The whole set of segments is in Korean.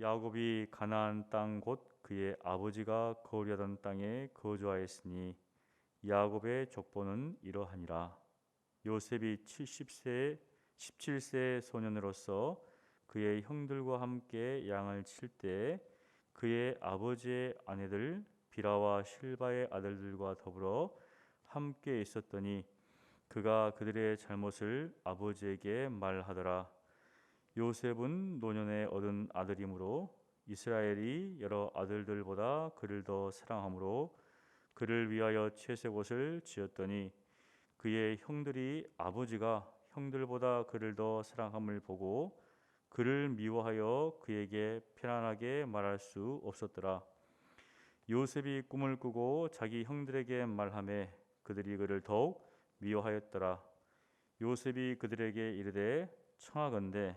야곱이 가나안 땅 곧 그의 아버지가 거류하던 땅에 거주하였으니 야곱의 족보는 이러하니라. 요셉이 70세 17세 소년으로서 그의 형들과 함께 양을 칠 때 그의 아버지의 아내들 비라와 실바의 아들들과 더불어 함께 있었더니 그가 그들의 잘못을 아버지에게 말하더라 요셉은 노년에 얻은 아들이므로 이스라엘이 여러 아들들보다 그를 더 사랑하므로 그를 위하여 채색 옷을 지었더니 그의 형들이 아버지가 형들보다 그를 더 사랑함을 보고 그를 미워하여 그에게 편안하게 말할 수 없었더라. 요셉이 꿈을 꾸고 자기 형들에게 말하매 그들이 그를 더욱 미워하였더라. 요셉이 그들에게 이르되 청하건대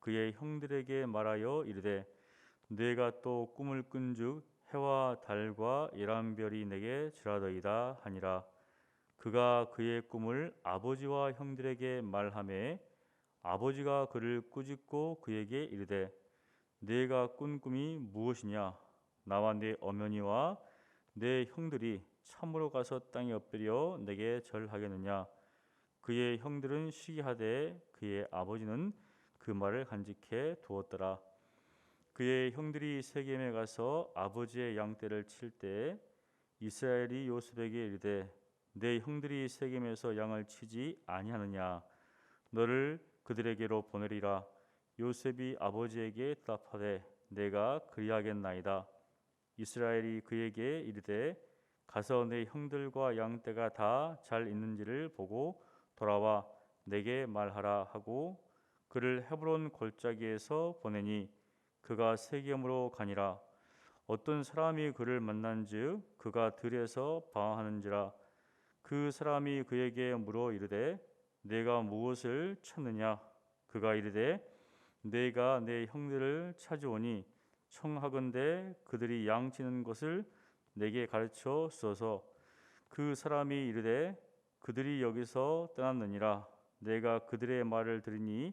그의 형들에게 말하여 이르되 내가 또 꿈을 꾼즉 해와 달과 열한 별이 내게 지라더이다 하니라. 그가 그의 꿈을 아버지와 형들에게 말하매 아버지가 그를 꾸짖고 그에게 이르되 내가 꾼 꿈이 무엇이냐? 나와 내 어머니와 내 형들이 참으로 가서 땅에 엎드려 내게 절하겠느냐? 그의 형들은 시기하되 그의 아버지는 그 말을 간직해 두었더라. 그의 형들이 세겜에 가서 아버지의 양떼를 칠 때 이스라엘이 요셉에게 이르되 내 형들이 세겜에서 양을 치지 아니하느냐? 너를 그들에게로 보내리라. 요셉이 아버지에게 대답하되 내가 그리하겠나이다. 이스라엘이 그에게 이르되 가서 내 형들과 양떼가 다 잘 있는지를 보고 돌아와 내게 말하라 하고 그를 헤브론 골짜기에서 보내니 그가 세겜으로 가니라. 어떤 사람이 그를 만난즉 그가 들에서 방황하는지라. 그 사람이 그에게 물어 이르되 내가 무엇을 찾느냐? 그가 이르되 내가 내 형들을 찾으오니 청하건대 그들이 양 치는 것을 내게 가르쳐 주소서. 그 사람이 이르되 그들이 여기서 떠났느니라. 내가 그들의 말을 들으니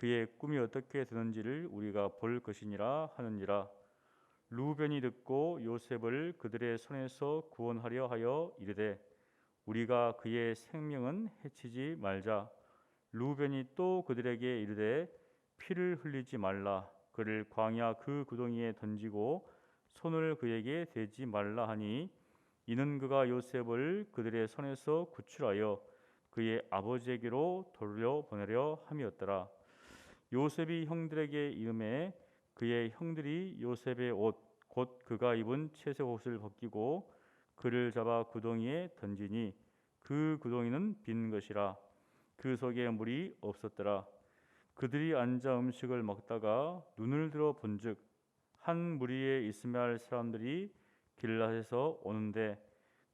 그의 꿈이 어떻게 되는지를 우리가 볼 것이니라 하는지라. 루벤이 듣고 요셉을 그들의 손에서 구원하려 하여 이르되 우리가 그의 생명은 해치지 말자. 루벤이 또 그들에게 이르되 피를 흘리지 말라. 그를 광야 그 구덩이에 던지고 손을 그에게 대지 말라 하니 이는 그가 요셉을 그들의 손에서 구출하여 그의 아버지에게로 돌려 보내려 함이었더라 요셉이 형들에게 이름에 그의 형들이 요셉의 옷 곧 그가 입은 채색 옷을 벗기고 그를 잡아 구덩이에 던지니 그 구덩이는 빈 것이라. 그 속에 물이 없었더라. 그들이 앉아 음식을 먹다가 눈을 들어 본즉 한 무리에 할 사람들이 길라에서 오는데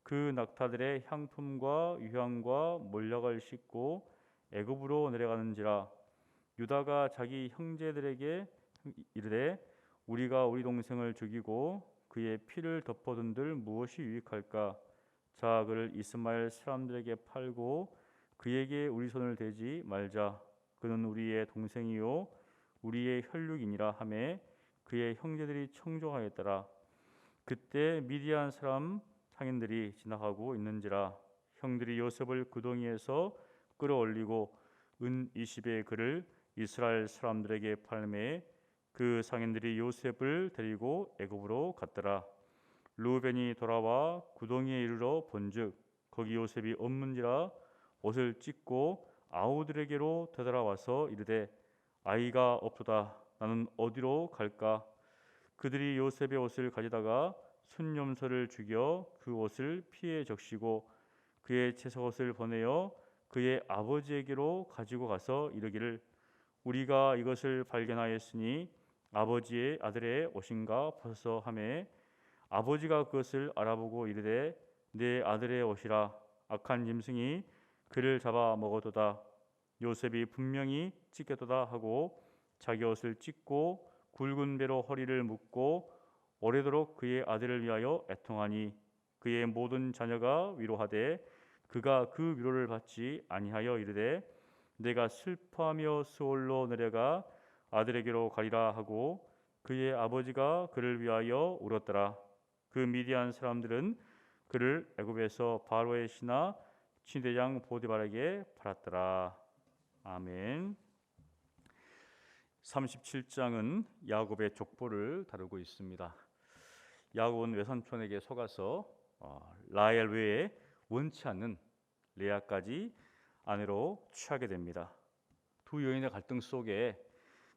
그 낙타들의 향품과 유향과 몰약을 싣고 애굽으로 내려가는지라 유다가 자기 형제들에게 이르되 우리가 우리 동생을 죽이고 그의 피를 덮어둔들 무엇이 유익할까? 자 그를 이스마엘 사람들에게 팔고 그에게 우리 손을 대지 말자. 그는 우리의 동생이요 우리의 혈육이니라 하매 그의 형제들이 청종하였더라. 그때 미디안 사람 상인들이 지나가고 있는지라. 형들이 요셉을 구덩이에서 끌어올리고 은 20의 그를 이스라엘 사람들에게 팔매 그 상인들이 요셉을 데리고 애굽으로 갔더라. 루벤이 돌아와 구덩이에 이르러 본즉 거기 요셉이 없는지라 옷을 찢고 아우들에게로 되돌아와서 이르되 아이가 없도다 나는 어디로 갈까 그들이 요셉의 옷을 가져다가 순념소를 죽여 그 옷을 피해 적시고 그의 채석옷을 보내어 그의 아버지에게로 가지고 가서 이르기를 우리가 이것을 발견하였으니 아버지의 아들의 옷인가 벗어 하매 아버지가 그것을 알아보고 이르되 내 아들의 옷이라. 악한 짐승이 그를 잡아 먹어도다. 요셉이 분명히 찢겠도다 하고 자기 옷을 찢고 굵은 배로 허리를 묶고 오래도록 그의 아들을 위하여 애통하니 그의 모든 자녀가 위로하되 그가 그 위로를 받지 아니하여 이르되 내가 슬퍼하며 수월로 내려가 아들에게로 가리라 하고 그의 아버지가 그를 위하여 울었더라. 그 미디안 사람들은 그를 애굽에서 바로의 신하 친대장 보디발에게 팔았더라. 아멘. 37장은 야곱의 족보를 다루고 있습니다. 야곱은 외삼촌에게 속아서 어, 라헬 외에 원치 않는 레아까지 아내로 취하게 됩니다. 두 여인의 갈등 속에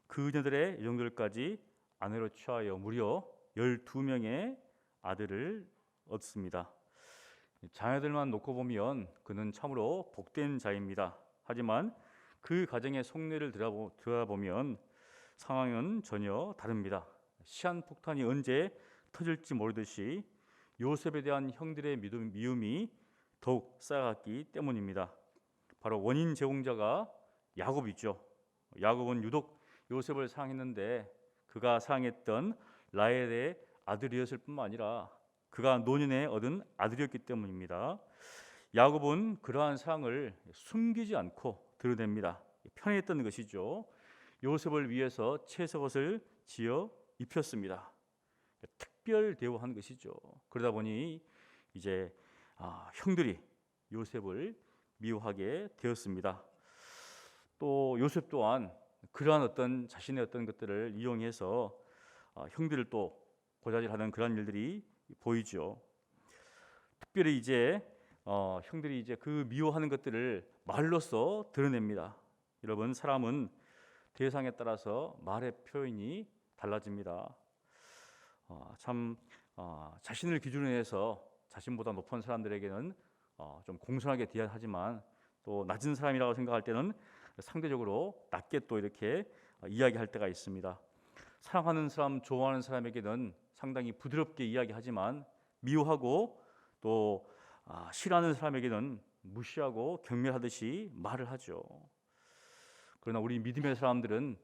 그녀들의 영들까지 아내로 취하여 무려 12명의 아들을 얻습니다. 자녀들만 놓고 보면 그는 참으로 복된 자입니다. 하지만 그 가정의 속내를 들여다보면 상황은 전혀 다릅니다. 시한폭탄이 언제 터질지 모르듯이 요셉에 대한 형들의 미움이 더욱 쌓아갔기 때문입니다. 바로 원인 제공자가 야곱이죠. 야곱은 유독 요셉을 사랑했는데 그가 사랑했던 라헬의 아들이었을 뿐만 아니라 그가 노년에 얻은 아들이었기 때문입니다. 야곱은 그러한 사랑을 숨기지 않고 드러냅니다. 편했던 것이죠. 요셉을 위해서 채석옷을 지어 입혔습니다. 특별 대우한 것이죠. 그러다 보니 이제 아, 형들이 요셉을 미워하게 되었습니다. 또 요셉 또한 그러한 어떤 자신의 어떤 것들을 이용해서 아, 형들을 또 고자질하는 그런 일들이 보이죠. 특별히 이제 어, 형들이 이제 그 미워하는 것들을 말로써 드러냅니다. 여러분 사람은 대상에 따라서 말의 표현이 달라집니다. 어, 참 어, 자신을 기준으로 해서 자신보다 높은 사람들에게는 어, 좀 공손하게 대하지만 또 낮은 사람이라고 생각할 때는 상대적으로 낮게 또 이렇게 어, 이야기할 때가 있습니다. 사랑하는 사람, 좋아하는 사람에게는 상당히 부드럽게 이야기하지만 미워하고 또 아, 싫어하는 사람에게는 무시하고 경멸하듯이 말을 하죠. 그러나 우리 믿음의 사람들은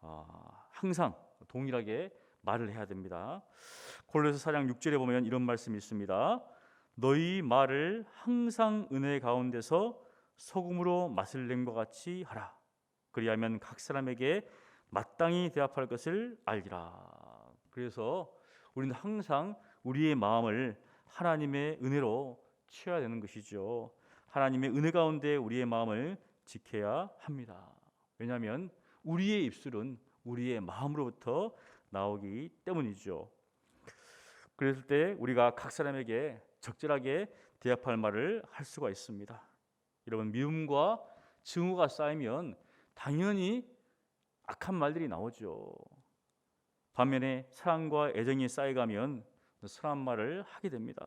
아, 항상 동일하게 말을 해야 됩니다. 골로새 4장 6절에 보면 이런 말씀이 있습니다. 너희 말을 항상 은혜 가운데서 소금으로 맛을 낸 것 같이 하라. 그리하면 각 사람에게 마땅히 대합할 것을 알리라. 그래서 우리는 항상 우리의 마음을 하나님의 은혜로 채워야 되는 것이죠. 하나님의 은혜 가운데 우리의 마음을 지켜야 합니다. 왜냐하면 우리의 입술은 우리의 마음으로부터 나오기 때문이죠. 그랬을 때 우리가 각 사람에게 적절하게 대합할 말을 할 수가 있습니다. 여러분 미움과 증오가 쌓이면 당연히 악한 말들이 나오죠. 반면에 사랑과 애정이 쌓여가면 선한 말을 하게 됩니다.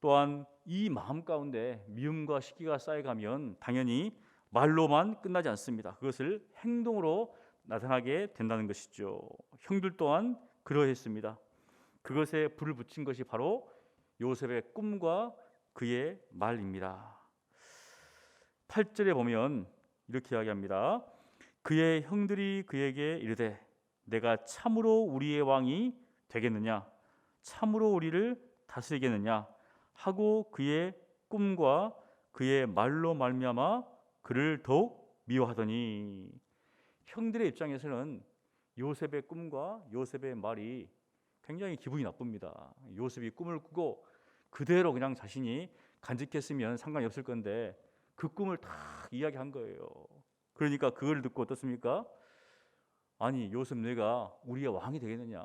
또한 이 마음 가운데 미움과 시기가 쌓여가면 당연히 말로만 끝나지 않습니다. 그것을 행동으로 나타나게 된다는 것이죠. 형들 또한 그러했습니다. 그것에 불을 붙인 것이 바로 요셉의 꿈과 그의 말입니다. 8절에 보면 이렇게 이야기합니다. 그의 형들이 그에게 이르되 내가 참으로 우리의 왕이 되겠느냐 참으로 우리를 다스리겠느냐 하고 그의 꿈과 그의 말로 말미암아 그를 더욱 미워하더니 형들의 입장에서는 요셉의 꿈과 요셉의 말이 굉장히 기분이 나쁩니다. 요셉이 꿈을 꾸고 그대로 그냥 자신이 간직했으면 상관이 없을 건데 그 꿈을 다 이야기한 거예요. 그러니까 그걸 듣고 어떻습니까? 아니 요셉 내가 우리의 왕이 되겠느냐?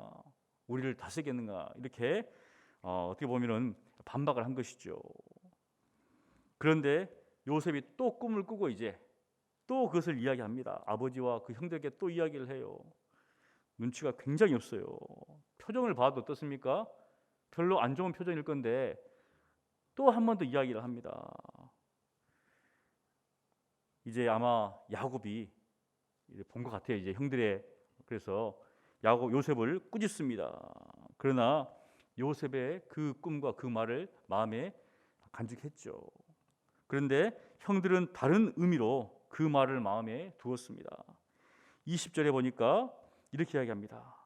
우리를 다스리겠는가 이렇게 어, 어떻게 보면은 반박을 한 것이죠. 그런데 요셉이 또 꿈을 꾸고 이제 또 그것을 이야기합니다. 아버지와 그 형들에게 또 이야기를 해요. 눈치가 굉장히 없어요. 표정을 봐도 어떻습니까? 별로 안 좋은 표정일 건데 또 한 번 더 이야기를 합니다. 이제 아마 야곱이 본 것 같아요. 이제 형들의 그래서 야곱 요셉을 꾸짖습니다. 그러나 요셉의 그 꿈과 그 말을 마음에 간직했죠. 그런데 형들은 다른 의미로 그 말을 마음에 두었습니다. 20절에 보니까 이렇게 이야기합니다.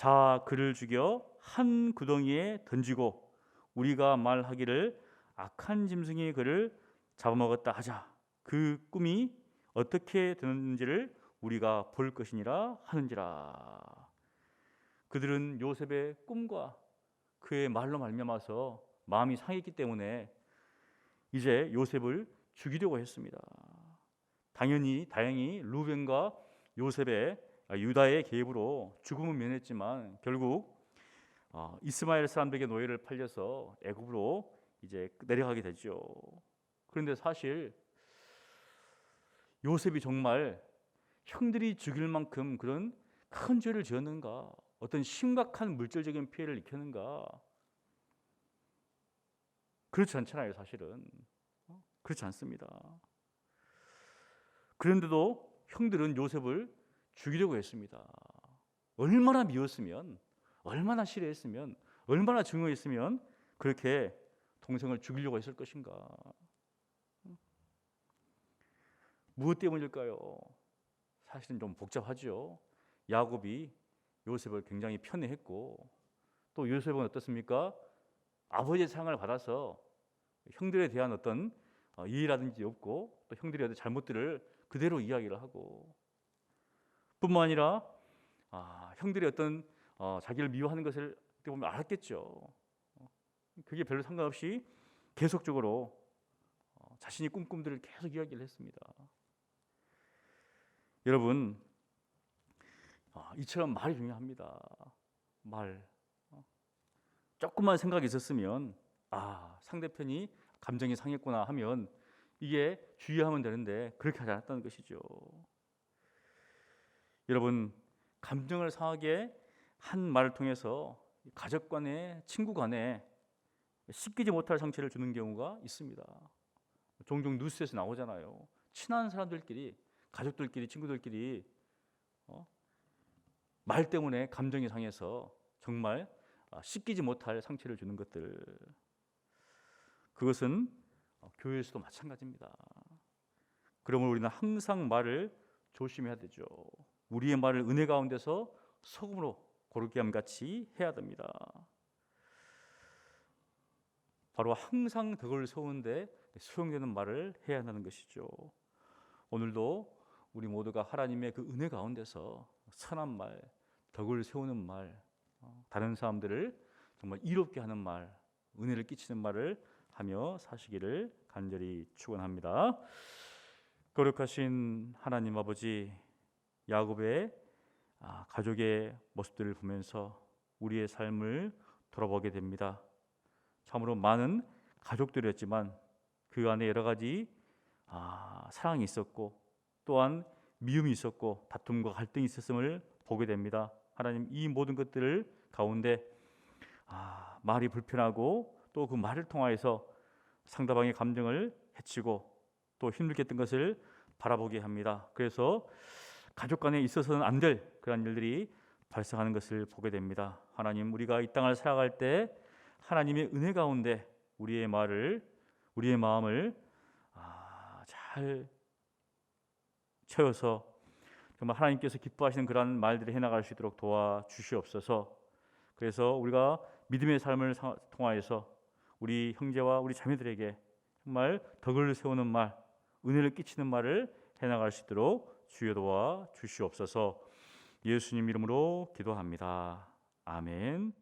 자 그를 죽여 한 구덩이에 던지고 우리가 말하기를 악한 짐승이 그를 잡아먹었다 하자. 그 꿈이 어떻게 되는지를 우리가 볼 것이니라 하는지라. 그들은 요셉의 꿈과 그의 말로 말미암아서 마음이 상했기 때문에 이제 요셉을 죽이려고 했습니다. 당연히 다행히 루벤과 요셉의 아, 유다의 계획으로 죽음은 면했지만 결국 어, 이스마엘 사람들에게 노예를 팔려서 애굽으로 이제 내려가게 되죠. 그런데 사실 요셉이 정말 형들이 죽일 만큼 그런 큰 죄를 지었는가? 어떤 심각한 물질적인 피해를 입혔는가? 그렇지 않잖아요, 사실은. 어? 그렇지 않습니다. 그런데도 형들은 요셉을 죽이려고 했습니다. 얼마나 미웠으면, 얼마나 싫어했으면, 얼마나 증오했으면 그렇게 동생을 죽이려고 했을 것인가? 무엇 때문일까요? 사실은 좀 복잡하죠. 야곱이 요셉을 굉장히 편애했고 또 요셉은 어떻습니까? 아버지의 사랑을 받아서 형들에 대한 어떤 어, 이해라든지 없고 또 형들의 어떤 잘못들을 그대로 이야기를 하고 뿐만 아니라 아, 형들의 어떤 어, 자기를 미워하는 것을 어떻게 보면 알았겠죠. 그게 별로 상관없이 계속적으로 어, 자신이 꿈꿈들을 계속 이야기를 했습니다. 여러분 아, 이처럼 말이 중요합니다. 말 어? 조금만 생각이 있었으면 아 상대편이 감정이 상했구나 하면 이게 주의하면 되는데 그렇게 하지 않았다는 것이죠. 여러분 감정을 상하게 한 말을 통해서 가족 간에 친구 간에 씻기지 못할 상처를 주는 경우가 있습니다. 종종 뉴스에서 나오잖아요. 친한 사람들끼리 가족들끼리 친구들끼리 어? 말 때문에 감정이 상해서 정말 아, 씻기지 못할 상처를 주는 것들 그것은 어, 교회에서도 마찬가지입니다. 그러므로 우리는 항상 말을 조심해야 되죠. 우리의 말을 은혜 가운데서 소금으로 고르기함 같이 해야 됩니다. 바로 항상 덕을 세우는데 수용되는 말을 해야 한다는 것이죠. 오늘도 우리 모두가 하나님의 그 은혜 가운데서 선한 말, 덕을 세우는 말, 어, 다른 사람들을 정말 이롭게 하는 말, 은혜를 끼치는 말을 하며 사시기를 간절히 축원합니다. 거룩하신 하나님 아버지 야곱의 아, 가족의 모습들을 보면서 우리의 삶을 돌아보게 됩니다. 참으로 많은 가족들이었지만 그 안에 여러 가지 아, 사랑이 있었고 또한 미움이 있었고 다툼과 갈등이 있었음을 보게 됩니다. 하나님 이 모든 것들을 가운데 아, 말이 불편하고 또 그 말을 통하여서 상대방의 감정을 해치고 또 힘들게 했던 것을 바라보게 합니다. 그래서 가족 간에 있어서는 안 될 그런 일들이 발생하는 것을 보게 됩니다. 하나님 우리가 이 땅을 살아갈 때 하나님의 은혜 가운데 우리의 말을 우리의 마음을 아, 잘 채워서 정말 하나님께서 기뻐하시는 그러한 말들을 해나갈 수 있도록 도와 주시옵소서. 그래서 우리가 믿음의 삶을 통하여서 우리 형제와 우리 자매들에게 정말 덕을 세우는 말, 은혜를 끼치는 말을 해나갈 수 있도록 주여 도와 주시옵소서. 예수님 이름으로 기도합니다. 아멘.